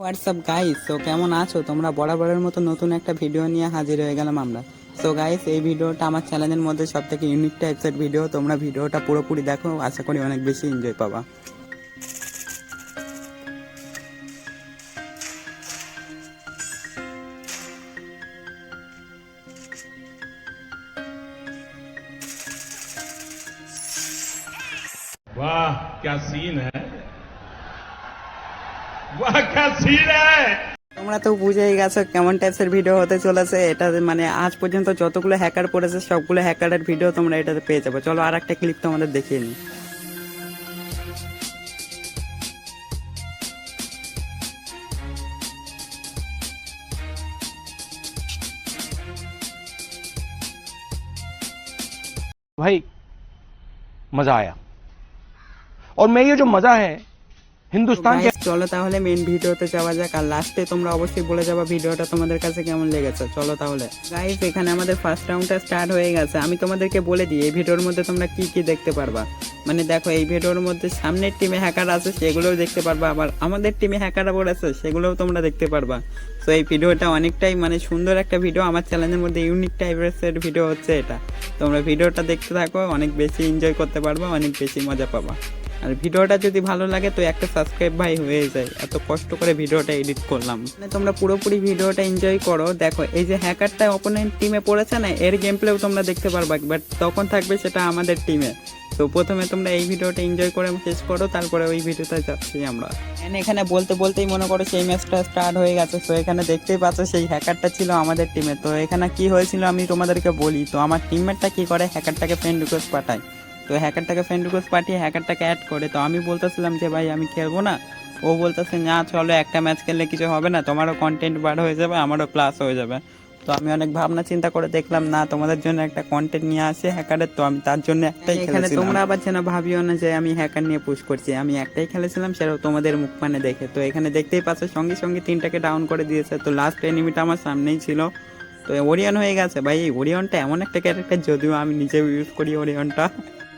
WhatsApp guys তো কেমন আছো তোমরা বরাবরের মতো নতুন একটা ভিডিও নিয়ে হাজির হয়ে গেলাম আমরা সো গাইস এই ভিডিওটা আমার চ্যানেলের মধ্যে সব থেকে ইউনিক টাইপসের ভিডিও তোমরা ভিডিওটা পুরোপুরি দেখো আশা করি অনেক বেশি এনজয় পাবা वाह क्या सीन है वाह क्या सीन है তোমরা তো বুঝেই গেছো কেমন টাইপসের ভিডিও হতে চলেছে এটা মানে আজ পর্যন্ত যতগুলো হ্যাকার পড়েছে সবগুলো হ্যাকারের ভিডিও তোমরা এটাতে পেয়ে যাবে চলো আর একটা ক্লিপ তোমাদের দেখিয়ে নিই भाई मजा आया और मैं ये जो मजा है हिंदुस्तान के Guys, চলো তাহলে মেন ভিডিওতে যাওয়া যাক, আর লাস্টে তোমরা অবশ্যই বলে যাবা ভিডিওটা তোমাদের কাছে কেমন লেগেছে। চলো তাহলে। গাইস এখানে আমাদের ফার্স্ট রাউন্ডটা স্টার্ট হয়ে গেছে। আমি তোমাদেরকে বলে দিই, এই ভিডিওর মধ্যে তোমরা কি কি দেখতে পারবা? মানে দেখো, এই ভিডিওর মধ্যে সামনের টিমে হ্যাকার আছে, সেগুলোও দেখতে পারবা। আবার আমাদের টিমে হ্যাকার পড়েছে সেগুলোও তোমরা দেখতে পারবা। তো এই ভিডিওটা অনেকটাই মানে সুন্দর একটা ভিডিও। আমার চ্যানেলের মধ্যে ইউনিক টাইপের ভিডিও হচ্ছে এটা। তোমরা ভিডিওটা দেখতে থাকো, অনেক বেশি এনজয় করতে পারবা, অনেক বেশি মজা পাবা। আর ভিডিওটা যদি ভালো লাগে তো একটা সাবস্ক্রাইব ভাই হয়ে যায়। এত কষ্ট করে ভিডিওটা এডিট করলাম। মানে তোমরা পুরোপুরি ভিডিওটা এনজয় করো। দেখো, এই যে হ্যাকারটা অপোনেন্ট টিমে পড়েছে না, এর গেম প্লেও তোমরা দেখতে পারবা বাট তখন থাকবে সেটা আমাদের টিমে তো প্রথমে তোমরা এই ভিডিওটা এনজয় করে শেষ করো, তারপরে ওই ভিডিওতে যাচ্ছি আমরা। এখানে বলতে বলতেই মনে করো সেই ম্যাচটা স্টার্ট হয়ে গেছে। তো এখানে দেখতেই পাচ্ছ সেই হ্যাকারটা ছিল আমাদের টিমে তো এখানে কি হয়েছিল আমি তোমাদেরকে বলি। তো আমার টিমমেটটা কি করে? হ্যাকারটাকে ফ্রেন্ড রিকোয়েস্ট পাঠায়। তো হ্যাকারটাকে ফ্রেন্ড রিকোয়েস্ট পাঠিয়ে হ্যাকারটাকে অ্যাড করে। তো আমি বলতেছিলাম যে ভাই আমি খেলব না। ও বলতেছে না চলো একটা ম্যাচ খেললে কিছু হবে না। তোমারও কন্টেন্ট বার হয়ে যাবে আমারও প্লাস হয়ে যাবে। তো আমি অনেক ভাবনা চিন্তা করে দেখলাম না তোমাদের জন্য একটা কন্টেন্ট নিয়ে আসে হ্যাকারের। তো আমি তার জন্য একটাই এখানে তোমরা আবার যেন ভাবিও না যে আমি হ্যাকার নিয়ে পুশ করছি। আমি একটাই খেলেছিলাম সেটাও তোমাদের মুখ মানে দেখে। তো এখানে দেখতেই পাচ্ছ সঙ্গে সঙ্গে তিনটাকে ডাউন করে দিয়েছে। তো লাস্ট এনিমিটা আমার সামনেই ছিল। তো ওরিয়ন হয়ে গেছে। ভাই এই ওরিয়নটা এমন একটা ক্যারেক্টার যদিও আমি নিজেও ইউজ করি ওরিয়নটা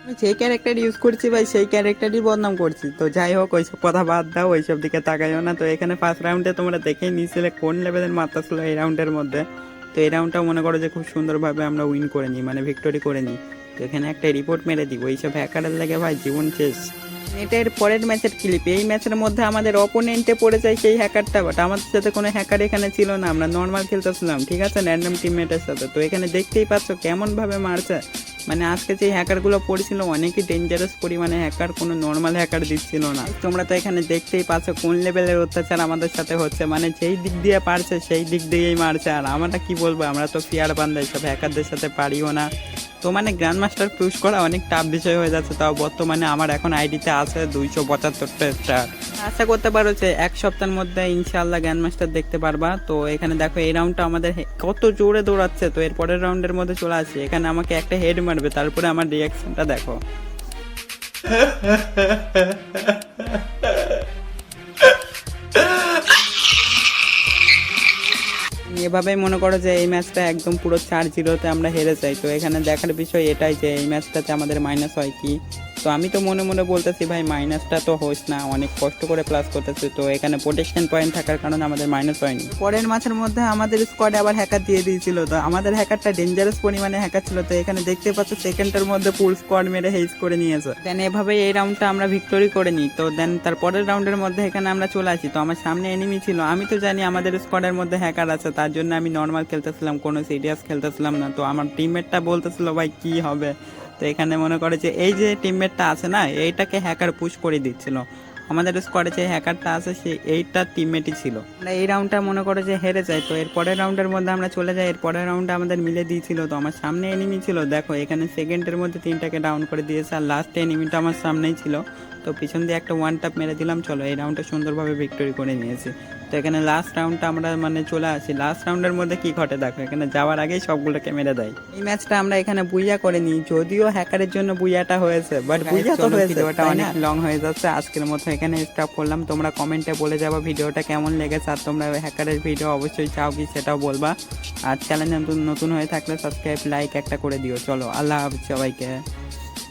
আমি যেই ক্যারেক্টার ইউজ করছি ভাই, সেই ক্যারেক্টারই বদনাম করছি। তো যাই হোক ওইসব কথা বাদ দাও ওইসব দিকে তাকাইও না। তো এখানে ফার্স্ট রাউন্ডে তোমরা দেখেই নিয়েছিলে কোন লেভেলের মাত্রা ছিল এই রাউন্ডের মধ্যে। তো এই রাউন্ডটা মনে করো যে খুব সুন্দরভাবে আমরা উইন করে নিই মানে ভিক্টোরি করে নিই। তো এখানে একটা রিপোর্ট মেরে দিই ওইসব হ্যাকারের লাগে ভাই জীবন শেষ। এটার পরের ম্যাচের ক্লিপ এই ম্যাচের মধ্যে আমাদের অপোনেন্টে পড়ে যায় সেই হ্যাকারটা বাট। আমাদের সাথে কোনো হ্যাকার এখানে ছিল না, আমরা নর্মাল খেলতেছিলাম, ঠিক আছে? র্যান্ডম টিমমেটের সাথে। তো এখানে দেখতেই পাচ্ছ কেমন ভাবে মারছে। মানে আজকে যে হ্যাকারগুলো পড়েছিল, অনেকই ডেঞ্জারাস পরিমাণে হ্যাকার কোনো নর্মাল হ্যাকার দিচ্ছিল না। তোমরা তো এখানে দেখতেই পাচ্ছ কোন লেভেলের অত্যাচার আমাদের সাথে হচ্ছে। মানে যেই দিক দিয়ে পারছে, সেই দিক দিয়েই মারছে। আর আমরা কি বলব, আমরা তো ফিয়ার বান্ধা সব হ্যাকারদের সাথে পারিও না। তো মানে গ্র্যান্ড মাস্টার পুশ করা অনেক টাফ বিষয় হয়ে যাচ্ছে, তাও বর্তমানে আমার এখন আইডিতে আছে দুইশো পঁচাত্তরটা স্টার আশা করতে পারো যে এক সপ্তাহের মধ্যে ইনশাআল্লাহ গ্র্যান্ড মাস্টার দেখতে পারবা। তো এখানে দেখো এই রাউন্ডটা আমাদের কত জোরে দৌড়াচ্ছে, তো এর পরের রাউন্ডের মধ্যে চলে আসছে এখানে আমাকে একটা হেড মারবে, তারপরে আমার রিয়াকশনটা দেখো। এভাবেই মনে করো যে এই ম্যাচটা একদম পুরো চার জিরোতে আমরা হেরে যাই। তো এখানে দেখার বিষয় এটাই যে এই ম্যাচটাতে আমাদের মাইনাস হয় কি? তো আমি তো মনে মনে বলতেছি, ভাই মাইনাসটা তো হোস না, অনেক কষ্ট করে প্লাস করতেছি, তো এখানে প্রোটেকশন পয়েন্ট থাকার কারণে আমাদের মাইনাস হয়নি। পরের ম্যাচের মধ্যে আমাদের স্কোয়াডে আবার হ্যাকার দিয়ে দিয়েছিল, তো আমাদের হ্যাকারটা ডেঞ্জারাস পরিমাণে হ্যাকার ছিল, তো এখানে দেখতে পাচ্ছ সেকেন্ডের মধ্যে ফুল স্কোয়াড মেরে হেজ করে নিয়েছে। দেন এভাবে এই রাউন্ডটা আমরা ভিক্টোরি করে নিই, তো দেন তার পরের রাউন্ডের মধ্যে এখানে আমরা চলে আসি, তো আমার সামনে এনিমি ছিল। আমি তো জানি আমাদের স্কোয়াডের মধ্যে হ্যাকার আছে, তার জন্য আমি নর্মাল খেলতেছিলাম, কোনো সিরিয়াস খেলতেছিলাম না, তো আমার টিমমেটটা বলতেছিল, ভাই, কি হবে? তো এখানে মনে করে যে এই যে টিমমেটটা আছে না, এইটাকে হ্যাকার পুশ করে দিচ্ছিল। আমাদের স্কোয়াডে যে হ্যাকারটা আছে, সে এইটা টিমমেটই ছিল। এই রাউন্ডটা মনে করে যে হেরে যায় তো এর পরের রাউন্ডের মধ্যে আমরা চলে যাই, এর পরের রাউন্ডে আমাদের মিলে দিয়েছিল। তো আমার সামনে এনিমি ছিল। দেখো, এখানে সেকেন্ডের মধ্যে তিনটাকে ডাউন করে দিয়েছে, আর লাস্ট এনিমিটা আমার সামনেই ছিল। তো পিছন দিয়ে একটা ওয়ান টাপ মেরে দিলাম চলো এই রাউন্ডটা সুন্দরভাবে ভিক্টোরি করে নিয়েছি। তো এখানে লাস্ট রাউন্ডটা আমরা মানে চলে আসি। লাস্ট রাউন্ডের মধ্যে কি ঘটে দেখো এখানে যাওয়ার আগেই সবগুলোকে মেরে দেয়। এই ম্যাচটা আমরা এখানে বুইয়া করে নিই যদিও হ্যাকারের জন্য বুইয়াটা হয়েছে বাট বুইয়া তো হয়েছে ভিডিওটা অনেক লং হয়ে যাচ্ছে আজকের মতো এখানে স্টপ করলাম। তোমরা কমেন্টে বলে যাব ভিডিওটা কেমন লেগেছে আর তোমরা হ্যাকারের ভিডিও অবশ্যই চাও কি সেটাও বলবা। আর চ্যানেল নতুন নতুন হয়ে থাকলে সাবস্ক্রাইব লাইক একটা করে দিও। চলো আল্লাহ হাফিজ সবাইকে।